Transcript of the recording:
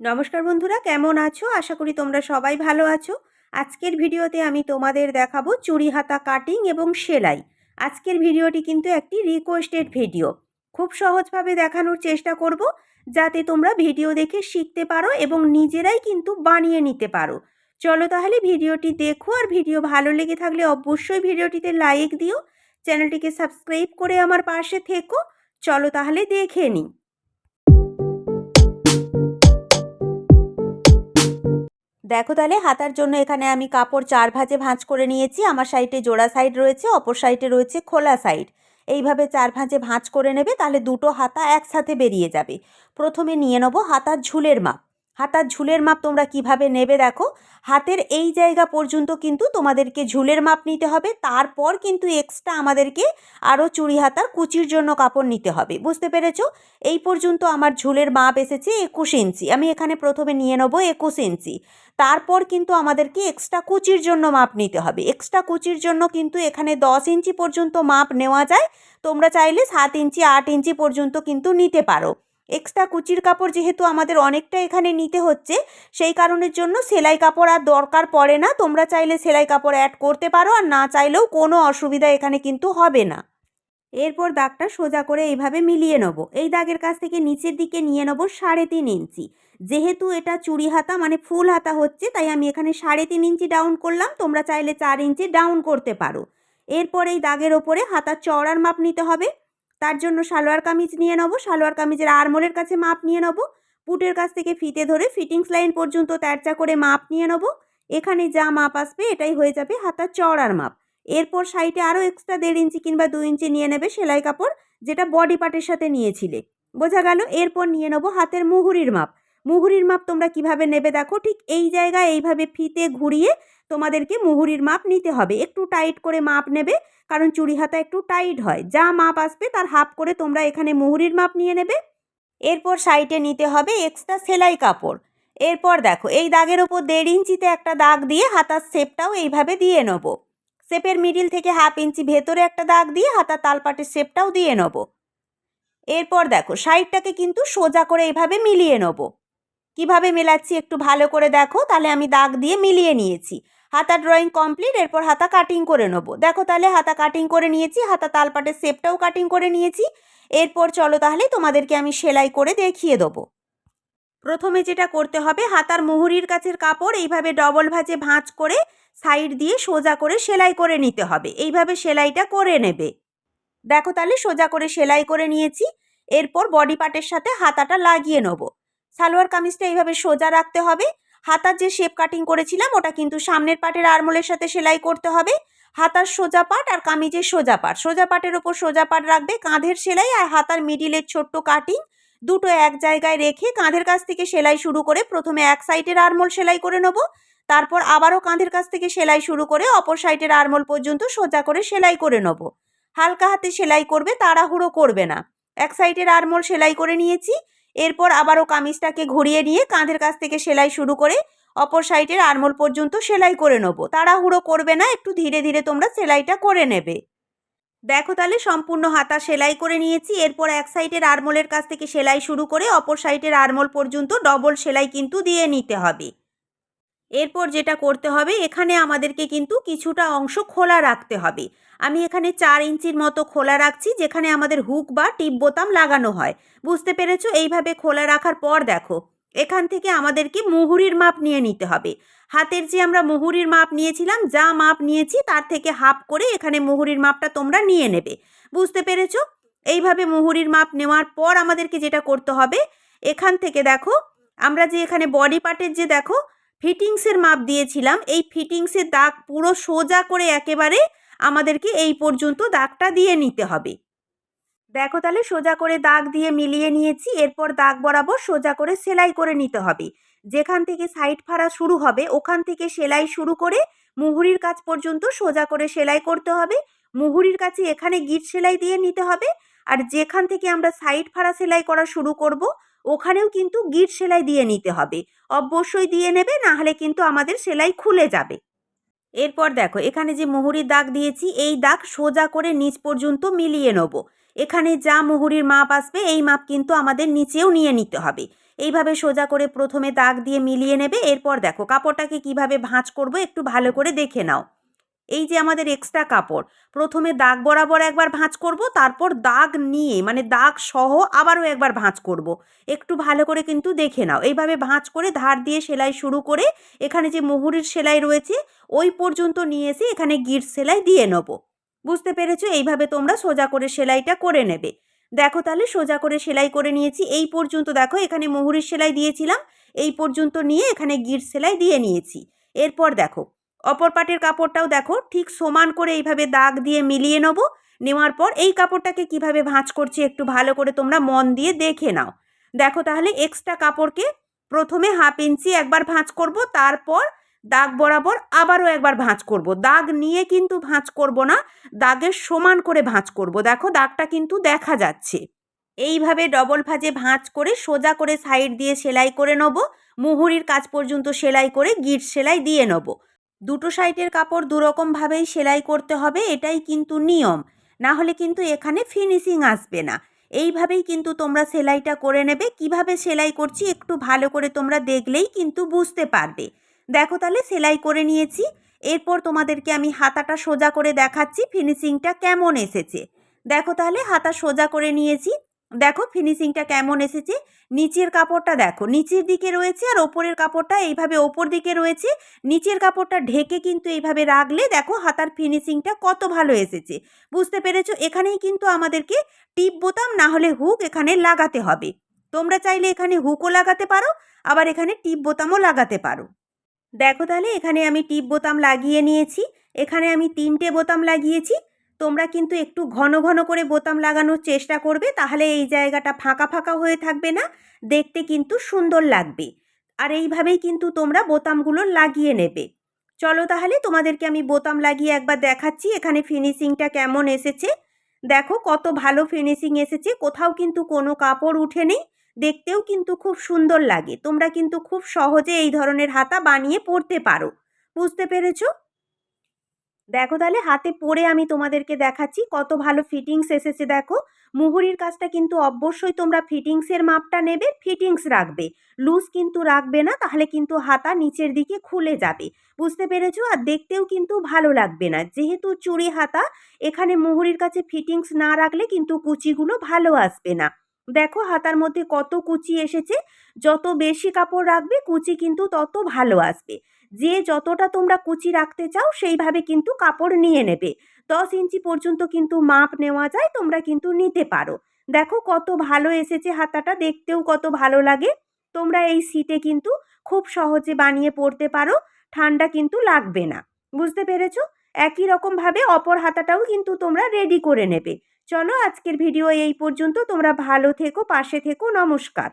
নমস্কার বন্ধুরা, কেমন আছো? আশা করি তোমরা সবাই ভালো আছো। আজকের ভিডিওতে আমি তোমাদের দেখাবো চুরি হাতা কাটিং এবং সেলাই। আজকের ভিডিওটি কিন্তু একটি রিকোয়েস্টেড ভিডিও খুব সহজভাবে দেখানোর চেষ্টা করব, যাতে তোমরা ভিডিও দেখে শিখতে পারো এবং নিজেরাই কিন্তু বানিয়ে নিতে পারো। চলো তাহলে ভিডিওটি দেখো আর ভিডিও ভালো লেগে থাকলে অবশ্যই ভিডিওটিতে লাইক দিও। চ্যানেলটিকে সাবস্ক্রাইব করে আমার পাশে থেকো। চলো তাহলে দেখে নিই। দেখো তাহলে হাতার জন্য এখানে আমি কাপড় চার ভাঁজে ভাঁজ করে নিয়েছি। আমার সাইডে জোড়া সাইড রয়েছে, অপর সাইডে রয়েছে খোলা সাইড। এইভাবে চার ভাঁজে ভাঁজ করে নেবে, তাহলে দুটো হাতা একসাথে বেরিয়ে যাবে। প্রথমে নিয়ে নেব হাতার ঝুলের মাপ। হাতার ঝুলের মাপ তোমরা কীভাবে নেবে দেখো। হাতের এই জায়গা পর্যন্ত কিন্তু তোমাদেরকে ঝুলের মাপ নিতে হবে। তারপর কিন্তু এক্সট্রা আমাদেরকে আরও চুড়ি হাতার কুচির জন্য কাপড় নিতে হবে। বুঝতে পেরেছ? এই পর্যন্ত আমার ঝুলের মাপ এসেছে একুশ ইঞ্চি। আমি এখানে প্রথমে নিয়ে নেব একুশ ইঞ্চি। তারপর কিন্তু আমাদেরকে এক্সট্রা কুচির জন্য মাপ নিতে হবে। এক্সট্রা কুচির জন্য কিন্তু এখানে দশ ইঞ্চি পর্যন্ত মাপ নেওয়া যায়। তোমরা চাইলে সাত ইঞ্চি, আট ইঞ্চি পর্যন্ত কিন্তু নিতে পারো। এক্সট্রা কুচির কাপড় যেহেতু আমাদের অনেকটা এখানে নিতে হচ্ছে, সেই কারণের জন্য সেলাই কাপড় আর দরকার পড়ে না। তোমরা চাইলে সেলাই কাপড় অ্যাড করতে পারো আর না চাইলেও কোনো অসুবিধা এখানে কিন্তু হবে না। এরপর দাগটা সোজা করে এইভাবে মিলিয়ে নেব। এই দাগের কাছ থেকে নিচের দিকে নিয়ে নেব সাড়ে তিন ইঞ্চি। যেহেতু এটা চুড়ি হাতা মানে ফুল হাতা হচ্ছে, তাই আমি এখানে সাড়ে তিন ইঞ্চি ডাউন করলাম। তোমরা চাইলে চার ইঞ্চি ডাউন করতে পারো। এরপর এই দাগের ওপরে হাতার চওড়ার মাপ নিতে হবে। তার জন্য সালোয়ার কামিজ নিয়ে নেব, সালোয়ার কামিজের আরমোলের কাছে মাপ নিয়ে নেব পুটের কাছ থেকে ফিতে ধরে ফিটিংস লাইন পর্যন্ত তেরচা করে মাপ নিয়ে নেব, এখানে যা মাপ আসবে এটাই হয়ে যাবে হাতার চড়ার মাপ। এরপর সাইডে আরও এক্সট্রা দেড় ইঞ্চি কিংবা দু ইঞ্চি নিয়ে নেবে সেলাই কাপড়, যেটা বডি পার্টের সাথে নিয়েছিলে। বোঝা গেল? এরপর নিয়ে নেব হাতের মুহুরির মাপ। মুহুরির মাপ তোমরা কীভাবে নেবে দেখো? ঠিক এই জায়গায় এইভাবে ফিতে ঘুরিয়ে তোমাদেরকে মুহুরির মাপ নিতে হবে। একটু টাইট করে মাপ নেবে, কারণ চুড়ি হাতা একটু টাইট হয়। যা মাপ আসবে তার হাফ করে তোমরা এখানে মুহুরির মাপ নিয়ে নেবে। এরপর সাইডে নিতে হবে এক্সট্রা সেলাই কাপড়। এরপর দেখো, এই দাগের ওপর দেড় ইঞ্চিতে একটা দাগ দিয়ে হাতার শেপটাও এইভাবে দিয়ে নেব। শেপের মিডিল থেকে হাফ ইঞ্চি ভেতরে একটা দাগ দিয়ে হাতার তালপাটের শেপটাও দিয়ে নেব। এরপর দেখো, সাইডটাকে কিন্তু সোজা করে এইভাবে মিলিয়ে নেব। কীভাবে মেলাচ্ছি একটু ভালো করে দেখো, তাহলে আমি দাগ দিয়ে মিলিয়ে নিয়েছি। হাতা ড্রয়িং কমপ্লিট এরপর হাতা কাটিং করে নেব। দেখো তাহলে হাতা কাটিং করে নিয়েছি, হাতা তালপাটের শেপটাও কাটিং করে নিয়েছি। এরপর চলো তাহলে তোমাদেরকে আমি সেলাই করে দেখিয়ে দেবো। প্রথমে যেটা করতে হবে, হাতার মুহুরির কাছের কাপড় এইভাবে ডবল ভাঁজে ভাঁজ করে সাইড দিয়ে সোজা করে সেলাই করে নিতে হবে। এইভাবে সেলাইটা করে নেবে। দেখো তাহলে সোজা করে সেলাই করে নিয়েছি। এরপর বডি পার্টের সাথে হাতাটা লাগিয়ে নেব। সালোয়ার কামিজটা এইভাবে সোজা রাখতে হবে। হাতার যে শেপ কাটিং করেছিলাম, ওটা কিন্তু সামনের পাটের আরমোলের সাথে সেলাই করতে হবে। হাতার সোজা পাট আর কামিজের সোজা পাট। সোজা পাটের ওপর সোজা পাট রাখবে কাঁধের সেলাই আর হাতার মিডিলের ছোট্ট কাটিং দুটো এক জায়গায় রেখে কাঁধের কাছ থেকে সেলাই শুরু করে প্রথমে এক সাইডের আরমোল সেলাই করে নেব। তারপর আবারও কাঁধের কাছ থেকে সেলাই শুরু করে অপর সাইডের আরমোল পর্যন্ত সোজা করে সেলাই করে নেব। হালকা হাতে সেলাই করবে, তাড়াহুড়ো করবে না। এক সাইডের আরমোল সেলাই করে নিয়েছি। এরপর আবারও কামিজটাকে ঘুরিয়ে নিয়ে কাঁধের কাছ থেকে সেলাই শুরু করে অপর সাইডের আরমোল পর্যন্ত সেলাই করে নেব। তাড়াহুড়ো করবে না, একটু ধীরে ধীরে তোমরা সেলাইটা করে নেবে। দেখো তাহলে, সম্পূর্ণ হাতা সেলাই করে নিয়েছি। এরপর এক সাইডের আরমোলের কাছ থেকে সেলাই শুরু করে অপর সাইডের আরমোল পর্যন্ত ডবল সেলাই কিন্তু দিয়ে নিতে হবে। এরপর যেটা করতে হবে, এখানে আমাদেরকে কিন্তু কিছুটা অংশ খোলা রাখতে হবে। আমি এখানে চার ইঞ্চির মতো খোলা রাখছি, যেখানে আমাদের হুক বা টিপ বোতাম লাগানো হয়। বুঝতে পেরেছ? এইভাবে খোলা রাখার পর দেখো, এখান থেকে আমাদেরকে মুহুরির মাপ নিয়ে নিতে হবে। হাতের যে আমরা মুহুরির মাপ নিয়েছিলাম, যা মাপ নিয়েছি, তার থেকে হাফ করে এখানে মুহুরির মাপটা তোমরা নিয়ে নেবে। বুঝতে পেরেছ? এইভাবে মুহুরির মাপ নেওয়ার পর আমাদেরকে যেটা করতে হবে, এখান থেকে দেখো, আমরা যে এখানে বডি পার্টের যে দেখো ফিটিংসের মাপ দিয়েছিলাম। এই ফিটিংসের দাগ পুরো সোজা করে একেবারে আমাদেরকে এই পর্যন্ত দাগটা দিয়ে নিতে হবে। দেখো তাহলে সোজা করে দাগ দিয়ে মিলিয়ে নিয়েছি, এরপর দাগ বরাবর সোজা করে সেলাই করে নিতে হবে। যেখান থেকে সাইড ফাড়া শুরু হবে, ওখান থেকে সেলাই শুরু করে মুহুরির কাজ পর্যন্ত সোজা করে সেলাই করতে হবে। মুহুরির কাছে এখানে গিট সেলাই দিয়ে নিতে হবে। আর যেখান থেকে আমরা সাইড ফাড়া সেলাই করা শুরু করব ওখানেও কিন্তু গিট সেলাই দিয়ে নিতে হবে। অবশ্যই দিয়ে নেবে না হলে কিন্তু আমাদের সেলাই খুলে যাবে। এরপর দেখো, এখানে যে মুহুরির দাগ দিয়েছি, এই দাগ সোজা করে নিচ পর্যন্ত মিলিয়ে নেব। এখানে যা মুহুরির মাপ আসবে, এই মাপ কিন্তু আমাদের নিচেও নিয়ে নিতে হবে। এইভাবে সোজা করে প্রথমে দাগ দিয়ে মিলিয়ে নেবে। এরপর দেখো, কাপড়টাকে কীভাবে ভাঁজ করব একটু ভালো করে দেখে নাও। এই যে আমাদের এক্সট্রা কাপড়, প্রথমে দাগ বরাবর একবার ভাঁজ করব, তারপর দাগ নিয়ে মানে দাগ সহ আবারও একবার ভাঁজ করব। একটু ভালো করে কিন্তু দেখে নাও। এইভাবে ভাঁজ করে ধার দিয়ে সেলাই শুরু করে এখানে যে মুহুরির সেলাই রয়েছে, ওই পর্যন্ত নিয়ে এসে এখানে গিট সেলাই দিয়ে নেব। বুঝতে পেরেছ? এইভাবে তোমরা সোজা করে সেলাইটা করে নেবে। দেখো তাহলে সোজা করে সেলাই করে নিয়েছি। এই পর্যন্ত দেখো এখানে মুহুরির সেলাই দিয়েছিলাম, এই পর্যন্ত নিয়ে এখানে গিট সেলাই দিয়ে নিয়েছি। এরপর দেখো অপর পাটের কাপড়টাও দেখো, ঠিক সমান করে এইভাবে দাগ দিয়ে মিলিয়ে নেব। নেওয়ার পর এই কাপড়টাকে কীভাবে ভাঁজ করছি একটু ভালো করে তোমরা মন দিয়ে দেখে নাও। দেখো তাহলে এক্সট্রা কাপড়কে প্রথমে হাফ ইঞ্চি একবার ভাঁজ করব, তারপর দাগ বরাবর আবারও একবার ভাঁজ করব। দাগ নিয়ে কিন্তু ভাঁজ করব না, দাগের সমান করে ভাঁজ করব। দেখো দাগটা কিন্তু দেখা যাচ্ছে। এইভাবে ডবল ভাঁজে ভাঁজ করে সোজা করে সাইড দিয়ে সেলাই করে নেব। মুহুরির কাজ পর্যন্ত সেলাই করে গিট সেলাই দিয়ে নেব। দুটো সাইডের কাপড় দুরকমভাবেই সেলাই করতে হবে, এটাই কিন্তু নিয়ম। না হলে কিন্তু এখানে ফিনিশিং আসবে না। এইভাবেই কিন্তু তোমরা সেলাইটা করে নেবে। কীভাবে সেলাই করছি একটু ভালো করে তোমরা দেখলেই কিন্তু বুঝতে পারবে। দেখো তাহলে সেলাই করে নিয়েছি। এরপর তোমাদেরকে আমি হাতাটা সোজা করে দেখাচ্ছি ফিনিশিংটা কেমন এসেছে। দেখো তাহলে হাতা সোজা করে নিয়েছি। দেখো ফিনিশিংটা কেমন এসেছে? নিচের কাপড়টা দেখো, নিচের দিকে রয়েছে আর ওপরের কাপড়টা এইভাবে ওপর দিকে রয়েছে। নিচের কাপড়টা ঢেকে কিন্তু এইভাবে রাখলে দেখো হাতার ফিনিশিংটা কত ভালো এসেছে। বুঝতে পেরেছ? এখানেই কিন্তু আমাদেরকে টিপ বোতাম না হলে হুক এখানে লাগাতে হবে। তোমরা চাইলে এখানে হুকও লাগাতে পারো, আবার এখানে টিপ বোতামও লাগাতে পারো। দেখো তাহলে এখানে আমি টিপ বোতাম লাগিয়ে নিয়েছি। এখানে আমি তিনটে বোতাম লাগিয়েছি। তোমরা কিন্তু একটু ঘন ঘন করে বোতাম লাগানোর চেষ্টা করবে, তাহলে এই জায়গাটা ফাঁকা ফাঁকা হয়ে থাকবে না, দেখতে কিন্তু সুন্দর লাগবে। আর এইভাবেই কিন্তু তোমরা বোতামগুলো লাগিয়ে নেবে। চলো তাহলে তোমাদেরকে আমি বোতাম লাগিয়ে একবার দেখাচ্ছি, এখানে ফিনিশিংটা কেমন এসেছে। দেখো কত ভালো ফিনিশিং এসেছে, কোথাও কিন্তু কোনো কাপড় উঠে নেই, দেখতেও কিন্তু খুব সুন্দর লাগে। তোমরা কিন্তু খুব সহজে এই ধরনের হাতা বানিয়ে পরতে পারো। বুঝতে পেরেছ? দেখো তাহলে হাতে পরে আমি তোমাদেরকে দেখাচ্ছি কত ভালো ফিটিংস এসেছে দেখো। মুহুরির কাজটা কিন্তু অবশ্যই তোমরা ফিটিংসের মাপটা নেবে ফিটিংস রাখবে। লুজ কিন্তু রাখবে না, তাহলে কিন্তু হাতা নিচের দিকে খুলে যাবে। বুঝতে পেরেছ? আর দেখতেও কিন্তু ভালো লাগবে না। যেহেতু চুড়ি হাতা, এখানে মুহুরির কাছে ফিটিংস না রাখলে কিন্তু কুচিগুলো ভালো আসবে না। দেখো হাতার মধ্যে কত কুচি এসেছে, যত বেশি কাপড় রাখবে, কুচি কিন্তু তত ভালো আসবে। যে যতটা তোমরা কুচি রাখতে চাও সেইভাবে কিন্তু কাপড় নিয়ে নেবে। দশ ইঞ্চি পর্যন্ত কিন্তু মাপ নেওয়া যায়, তোমরা কিন্তু নিতে পারো। দেখো কত ভালো এসেছে হাতাটা, দেখতেও কত ভালো লাগে। তোমরা এই সিটে কিন্তু খুব সহজে বানিয়ে পড়তে পারো, ঠান্ডা কিন্তু লাগবে না। বুঝতে পেরেছ? একই রকমভাবে অপর হাতাটাও কিন্তু তোমরা রেডি করে নেবে। চলো আজকের ভিডিও এই পর্যন্ত, তোমরা ভালো থেকো, পাশে থেকো, নমস্কার।